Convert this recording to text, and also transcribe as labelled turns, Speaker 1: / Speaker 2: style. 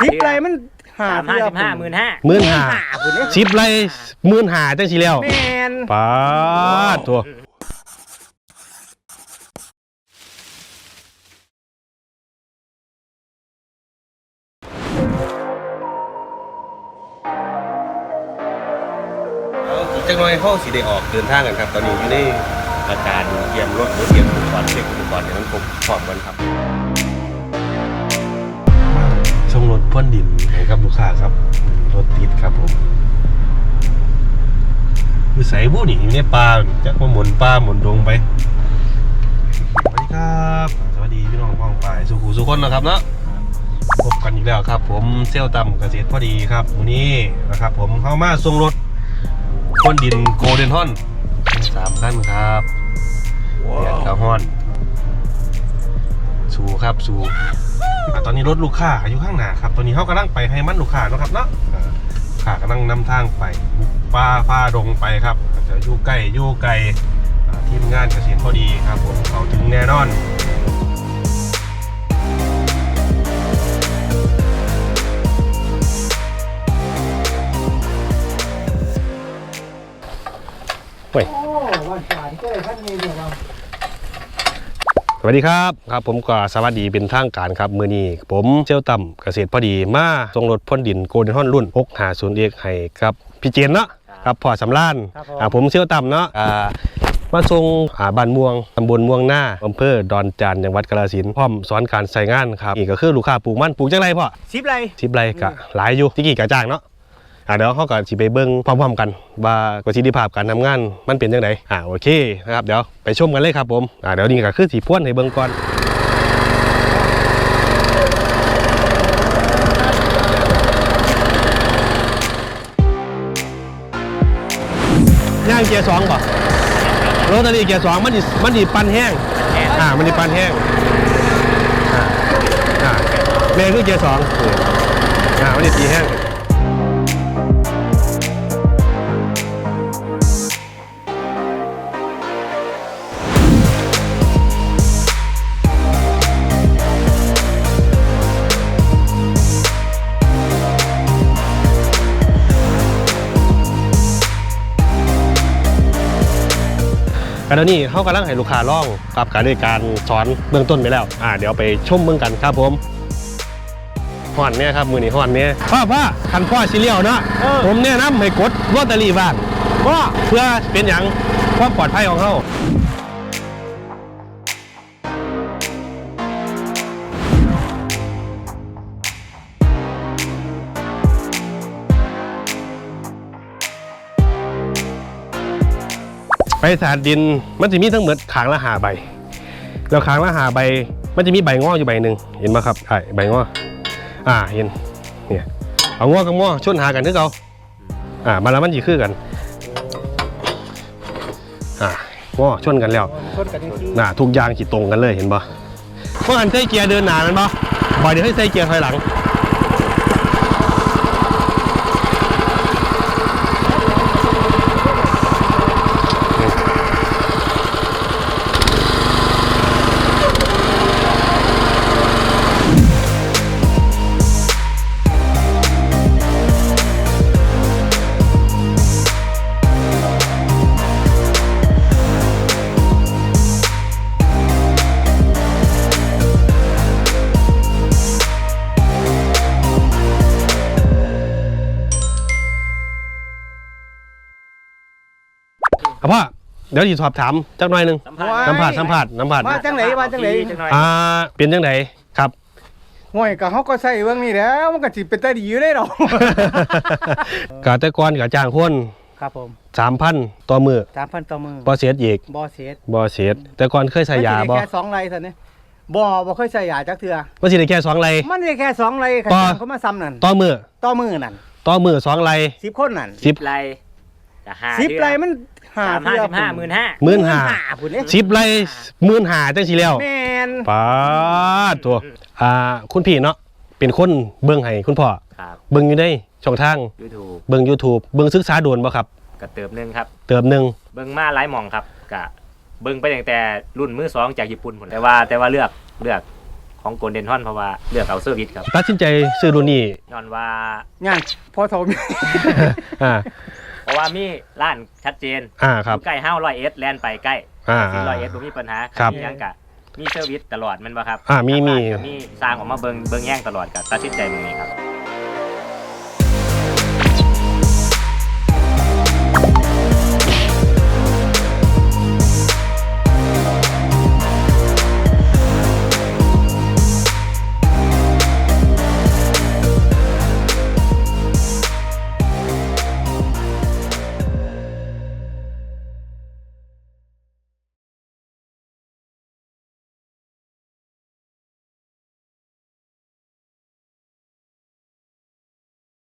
Speaker 1: สิบไรมันหา
Speaker 2: สามห้า
Speaker 1: เทื่อ
Speaker 2: สิบห้าหมื่นห้า
Speaker 3: หมื่นห้า
Speaker 1: พุ่นเด้
Speaker 3: สิบไรหมื่นห้าจังสิแล้ว
Speaker 1: แม่น
Speaker 3: ปาดตัวอีกจังน้อยห้องสีได้ออกเดินทางกันครับ ตอนนี้อยู่ในอาการเยี่ยมรถหรือเยี่ยมอุปกรณ์เช็คอุปกรณ์อย่างนั้นผมพร้อมกันครับส่งรถ พ่นดินให้กับลูกค้าครับรถติดครับผมอยู่ใส่ผู้นี่อยู่ในป่าจักมาหมุนป่าหมุนดงไปสวัสดีครับสวัสดีพี่น้องพ้องฝ่ายสุขุสุคนนะครับเนาะพบกันอีกแล้วครับ ผมเซลต่ำเกษตรพอดีครับวันนี้นะครับ ผมเข้ามาส่งรถก้นดินโกลเด้นฮอนสามขั้นครับเดียดกระห้อน สูครับสู อะตอนนี้รถลูกค้าอยู่ข้างหน้าครับ ตอนนี้เขากำลังไปให้มันลูกค้าเนาะครับเนาะอ่าลูกค้ากำลังนำทางไปบุกป่าฟ้าดงไปครับจะอยู่ใกล้อยู่ไกลอ่าทีมงานเกษตรพอดีครับผมเขาถึงแน่นอน
Speaker 1: โอ้วันสายก็เลยท่านมีเดียวเรา
Speaker 3: สวัสดีครับครับผมก็สวัสดีเป็นทางการครับมือนี้ผมเซลต่ำเกษตรพอดีมาส่งรถพ่นดินโกลเด้นฮอนรุ่น6 5 0เอกให้ครับพี่เจนเนาะครับพ่อสำราน
Speaker 1: ครับผม
Speaker 3: อ่าผมเซลต่ำเนาะอ่ามาส่งอ่าบ้านม่วงตำบลม่วงหน้าอำเภอดอนจานจังหวัดกาฬสินธุ์พร้อมสอนการใส่งานครับนี่ก็คือลูกค้าปลูกมันปลูกจังไรพ่อ
Speaker 1: สิบไร
Speaker 3: สิบไรกะหลายอยู่ที่กี่กะจ้างเนาะ อ่าเดี๋ยวเขาก็สิไปเบิ่งพร้อมๆกัน ว่าประสิทธิภาพการทำงานมันเป็นจังไดอ่าโอเคนะครับเดี๋ยวไปชมกันเลยครับผมอ่าเดี๋ยวนี่ก็คือสีพ่วนให้เบิ่งก่อนย่างเกียร์สองป่ะโรตารี่เกียร์สองมันดิมันดิปันแห้งอ่ามันดิปันแห้งอ่าอ่าเมย์คือเกียร์สองนี่อ่ามันดิตีแห้ง กันแล้วนี่เขากำลังให้ลูกค้าล่องกับการในการสอนเบื้องต้นไปแล้วอ่าเดี๋ยวไปชมเบื้องกันครับผมห่อนเนี่ยครับมือนี่ห่อนเนี่ยพ่อพ่อคันพ่อชิเลียวเนาะผมแนะนำให้กดลอตเตอรี่บ้างว่าเพื่อเป็นอย่างความปลอดภัยของเขา ไปสาดดินมันจะมีทั้งหมดขางละหาใบ แล้วขางละหาใบมันจะมีใบงออยู่ใบหนึ่งเห็นไหมครับใช่ใบงออ่าเห็นเนี่ยเอางอกับงอชนหากันคือเขาอ่ามาแล้วมันจีคือกันอ่างอชนกันแล้ว
Speaker 1: คนกันจริง
Speaker 3: น่ะทุกอย่างขีดตรงกันเลยเห็นปะเมื่อหันใส่เกียร์เดินหนานั่นปะบ่อยเดี๋ยวให้ใส่เกียร์ถอยหลัง อาพ่อเดี๋ยวจีสอบถามจักหน่อยหนึง
Speaker 2: สัมภาษณ์
Speaker 3: สัมผัสสัมผัสสัมผัส
Speaker 1: ว่าจังไหนว่าจังไหน
Speaker 2: จังหน่อย
Speaker 3: อ่าเป็นจังไหนครับ
Speaker 1: ห่วยก็เขาก็ใส่เบื้องนี้แหล้วมันก็สิเป็นตาดีอยู่ได้หรอก
Speaker 3: กาแต่ก่อนกับจ้างคน
Speaker 1: ครับผม
Speaker 3: สามพันต่อมือ
Speaker 1: สามพันต่อมือ
Speaker 3: บ่เสียอีก
Speaker 1: บอเสีย
Speaker 3: บ่เสียแต่ก่อนเคยใส่ยาบ่
Speaker 1: มันสิได้แค่สองไรสันนี่บ่บ่เคยใส่ยาจักเทื่อ
Speaker 3: ว่าสิได้แค่สองไร
Speaker 1: มันได้แค่สองไรขัน
Speaker 3: ต่อ
Speaker 1: เขามาซ้ำนั่น
Speaker 3: ต่อมือ
Speaker 1: ต่อมือนั่น
Speaker 3: ต่อมือสองไร
Speaker 1: สิบคนนั่น
Speaker 3: สิบ
Speaker 2: ไร จะห้า
Speaker 1: สิบ
Speaker 2: เดือน
Speaker 1: ไรมันหา
Speaker 2: สามห้า
Speaker 1: เทื่อ
Speaker 2: สิบห้าหมื่นห้า
Speaker 3: หมื่นห้า
Speaker 1: พุ่นเนี่ย
Speaker 3: สิบไรหมื่นหาจังสิแล้ว
Speaker 1: แมน
Speaker 3: ป้าดตัวอ่าคุณพี่เนาะเป็นคนเบิ่งให้คุณพ่อ
Speaker 2: ครับ
Speaker 3: เบิ่งอยู่ในช่องทาง
Speaker 2: ยูทูบ
Speaker 3: เบิ่ง YouTube เบิ่งศึกษาโดนบ่ครับ
Speaker 2: กระเติมหนึงครับ
Speaker 3: เติมหนึง
Speaker 2: เบิ้งมาหลายหมองครับกะเบิ้งไปตั้งแต่รุ่นมือสองจากญี่ปุ่นผมแต่ว่าแต่ว่าเลือกเลือกของโกลเด้นฮอนเพราะว่าเลือกเอาเซอร์วิสครับ
Speaker 3: ตัดสินใจซื้อรุ่นนี้
Speaker 2: ย้อนว่า
Speaker 1: งานพอสม
Speaker 3: อ่า
Speaker 2: เพ ราะว่ามีร้านชัดเจน
Speaker 3: อ่าครับ
Speaker 2: อยู่ใกล้ห้าร้อยเอสแลนไปใกล้
Speaker 3: อ่า
Speaker 2: ซีร้อยเอสบ่มีปัญหา
Speaker 3: ครับ
Speaker 2: มีหยังกะมีเซอร์วิสตลอดแมันบ่ครับ
Speaker 3: อ่ามีมี
Speaker 2: มีสร้างออกมาเบิงเบิงแย่งตลอดกับตัดสินใจตรงนี้ครับ